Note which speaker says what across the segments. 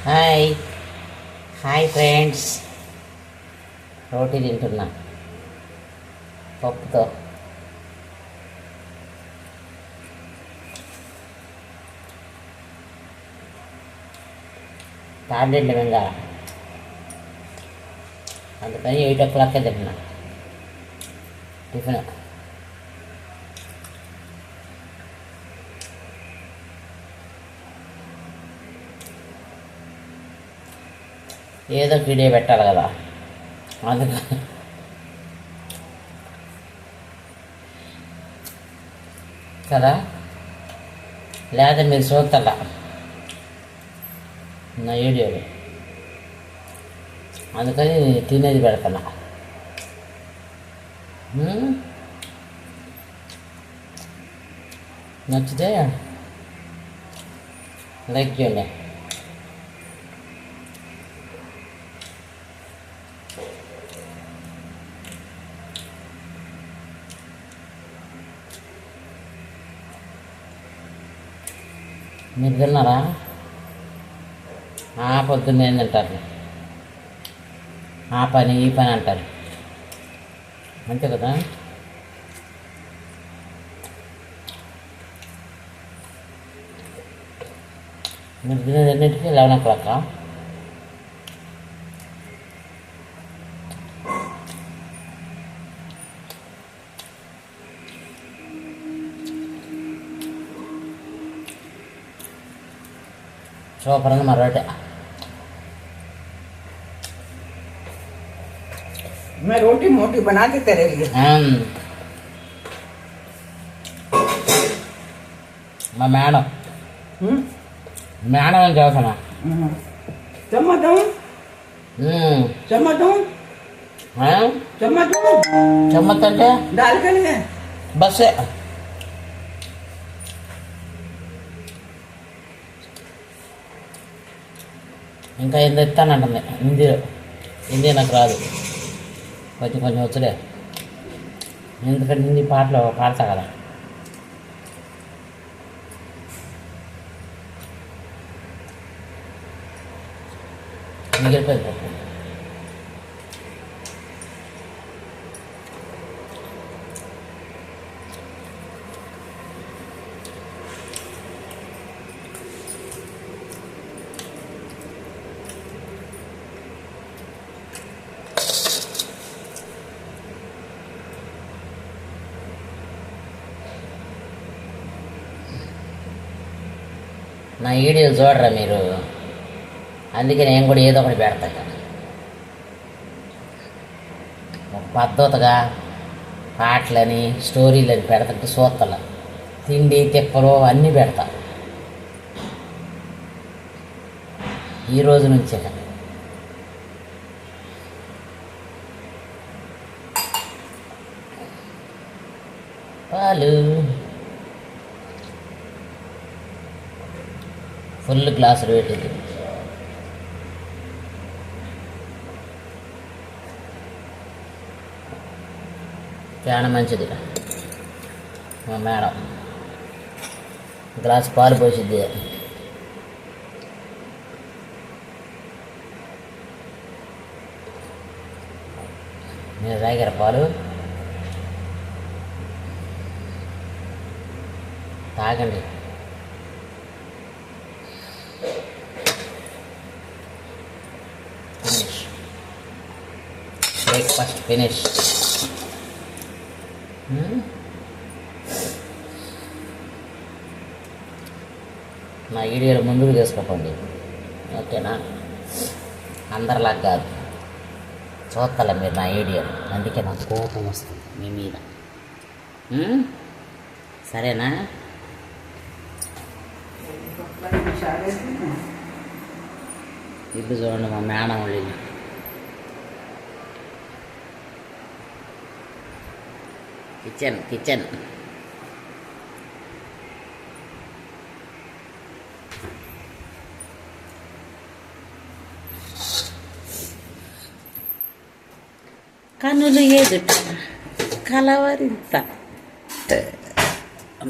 Speaker 1: Hi hi friends రోటీ తింటున్నా పప్పుతో టాబ్లెట్లు మింగా అందుకని ఎయిట్ ఓ క్లాక్కే తింటున్నా టిఫిన్ ఏదో వీడియో పెట్టాలి కదా. అందుకని కదా? లేదా మీరు చూస్తారా? నా వీడియోలు అందుకని తినేది పెడతాను. నచ్చితే లైక్ చేయండి. మీరు తిన్నారా? ఆ పొద్దున్న తింటారు? ఆ పని ఈ పని అంటారు. అంతే కదా? మీరు తినేది ఎన్నింటికి? Eleven o'clock? సూపర్ ఉంది మరొకటి
Speaker 2: मैं रोटी मोटी बना देते रहिए
Speaker 1: ఆమ్. మా మేడం
Speaker 2: हम्म?
Speaker 1: మేడం అని చదువుతున్నా
Speaker 2: हम्म। चम्मच दूँ
Speaker 1: ఉమ్.
Speaker 2: चम्मच दूँ
Speaker 1: ఆ?
Speaker 2: चम्मच दूँ
Speaker 1: చెమ్మత్ అంటే
Speaker 2: डाल के लिए
Speaker 1: బస్సే ఇంకా ఏందో ఇస్తానంటుంది హిందీలో హిందీ నాకు రాదు. కొంచెం కొంచెం వచ్చులే. ఎందుకంటే హిందీ పాటలు పాడతా కదా. మిగిలిపోయింది నా వీడియోలు చూడరా మీరు? అందుకే నేను కూడా ఏదో ఒకటి పెడతా ఇక. ఒక పద్ధతిగా పాటలని స్టోరీలని పెడతంటే సూత్తలు తిండి తిప్పలు అన్నీ పెడతా. ఈ రోజు నుంచే పాలు ఫుల్ గ్లాసులు ఇది. చాలా మంచిది. మా మేడం. గ్లాస్ పాలు పోసిద్ది. మీరు తాగారు పాలు? తాగండి ఫినిష్ బ్రేక్ఫాస్ట్ ఫినిష్ నా వీడియోలు ముందుకు చేసుకోకండి ఓకేనా? అందరిలా కాదు. చూస్తాలే మీరు నా వీడియోలు. అందుకే నాకు కోపం వస్తుంది మీ మీద. ఉమ్? సరేనా? ఇప్పుడు చూడండి మా మేడం వాళ్ళు ఇల్లు. కిచెన్ కిచెన్ కనులు ఎదుట కలవరింత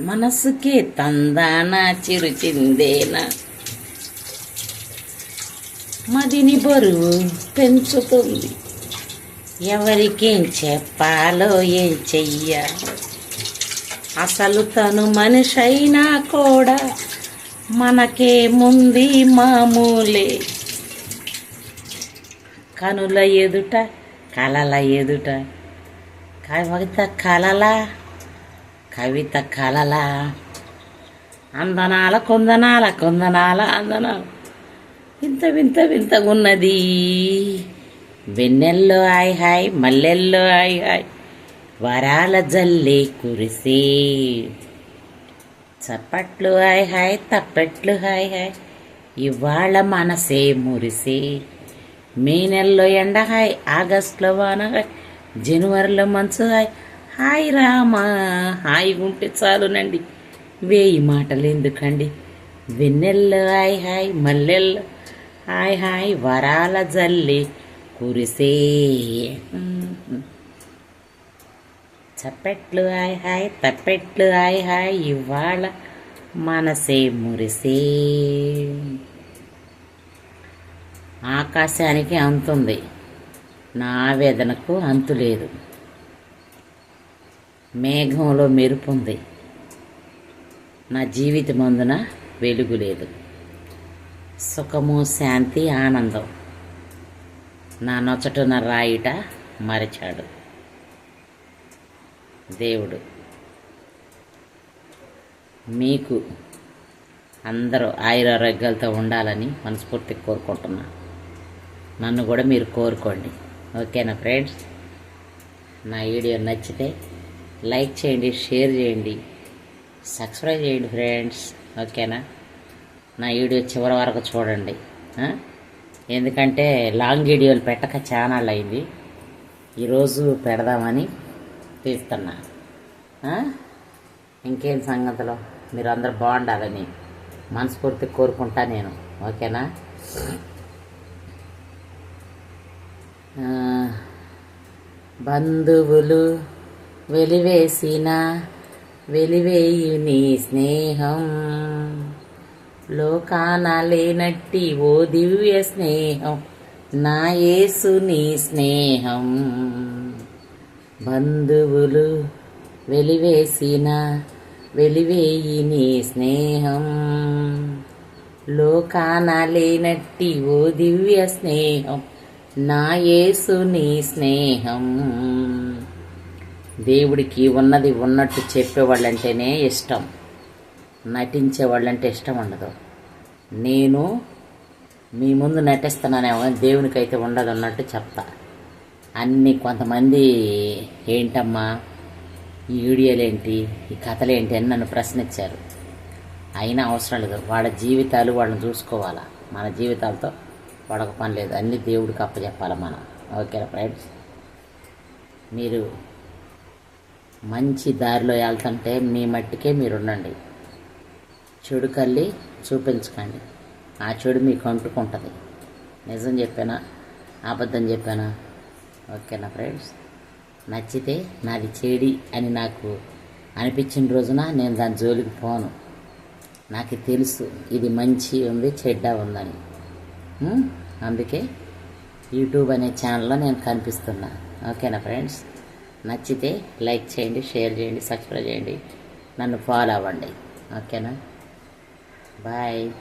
Speaker 1: మనసుకి తందాన చిరు చిందేనా మదిని బరువు పెంచుతుంది ఎవరికేం చెప్పాలో ఏం చెయ్య అసలు తను మనిషైనా కూడా మనకేముంది మామూలే. కనుల ఎదుట కలల ఎదుట. కవిత కలల కవిత కలల. అందనాల కొందనాల కొందనాల అందనాలు. ఇంత వింత వింతగున్నది. వెన్నెల్లో హాయ్ హాయ్ మల్లెల్లో హాయ్ హాయ్ వరాల జల్లి కురిసే. చప్పట్లు హాయ్ హాయ్ తప్పట్లు హాయ్ హాయ్ ఇవాళ మనసే మురిసే. మే నెలలో ఎండ హాయ్ ఆగస్టులో వాన హాయ్ జనవరిలో మంచు హాయ్ హాయ్ రామా హాయ్ ఉంటే చాలునండి. వేయి మాటలు ఎందుకండి? వెన్నెల్లో హాయ్ హాయ్ మల్లెల్లో హాయ్ హాయ్ వరాల జల్లి కురిసే. చప్పెట్లు హాయ్ హాయ్ తప్పెట్లు హాయ్ హాయ్ ఇవాళ మనసే మురిసే. ఆకాశానికి అంతుంది నా ఆవేదనకు అంతు లేదు. మేఘంలో మెరుపుంది నా జీవితమందున వెలుగు లేదు సుఖము శాంతి ఆనందం. నా నొచ్చటున రాయిట మరిచాడు. దేవుడు మీకు అందరూ ఆయురారోగ్యాలతో ఉండాలని మనస్ఫూర్తిగా కోరుకుంటున్నా. నన్ను కూడా మీరు కోరుకోండి. ఓకేనా ఫ్రెండ్స్? నా వీడియో నచ్చితే లైక్ చేయండి షేర్ చేయండి సబ్స్క్రైబ్ చేయండి ఫ్రెండ్స్. ఓకేనా? నా వీడియో చివరి వరకు చూడండి. ఎందుకంటే లాంగ్ వీడియోలు పెట్టక ఛానల్ అయింది ఈరోజు పెడదామని తీస్తున్నా. ఇంకేం సంగతులు? మీరు అందరు బాగుండాలని మనస్ఫూర్తి కోరుకుంటా నేను. ఓకేనా? బంధువులు వెలివేసిన వెలివేయు నీ స్నేహం. లోకాన లేనట్టి ఓ దివ్య స్నేహం. నా యేసు నీ స్నేహం. బంధువులు వెలివేసిన వెలివేయి నీ స్నేహం. లోకాన లేనట్టి ఓ దివ్య స్నేహం. నా యేసు నీ స్నేహం. దేవుడికి ఉన్నది ఉన్నట్టు చెప్పేవాళ్ళంటేనే ఇష్టం. నటించే వాళ్ళంటే ఇష్టం ఉండదు. నేను మీ ముందు నటిస్తున్నానేమో దేవునికైతే ఉండదు అన్నట్టు చెప్తా. అన్ని కొంతమంది ఏంటమ్మా ఈ వీడియోలేంటి ఈ కథలేంటి అని నన్ను ప్రశ్నించారు. అయినా అవసరం లేదు. వాళ్ళ జీవితాలు వాళ్ళని చూసుకోవాలా? మన జీవితాలతో వాళ్ళకు పని లేదు. అన్ని దేవుడికి అప్పచెప్పాలి మనం? ఓకేనా ఫ్రెండ్స్ మీరు మంచి దారిలో వెళ్తుంటే మీ మట్టికే మీరు ఉండండి. చెడు కళ్ళి చూపించకండి. ఆ చెడు మీకు అంటుకుంటుంది. నిజం చెప్పానా? అబద్ధం చెప్పానా? ఓకేనా ఫ్రెండ్స్? నచ్చితే నాది చెడి అని నాకు అనిపించిన రోజున నేను దాని జోలికి పోను. నాకు తెలుసు ఇది మంచి ఉంది చెడ్డ ఉందని. అందుకే యూట్యూబ్ అనే ఛానల్లో నేను కనిపిస్తున్నా. ఓకేనా ఫ్రెండ్స్? నచ్చితే లైక్ చేయండి షేర్ చేయండి సబ్స్క్రైబ్ చేయండి. నన్ను ఫాలో అవ్వండి. ఓకేనా? Bye.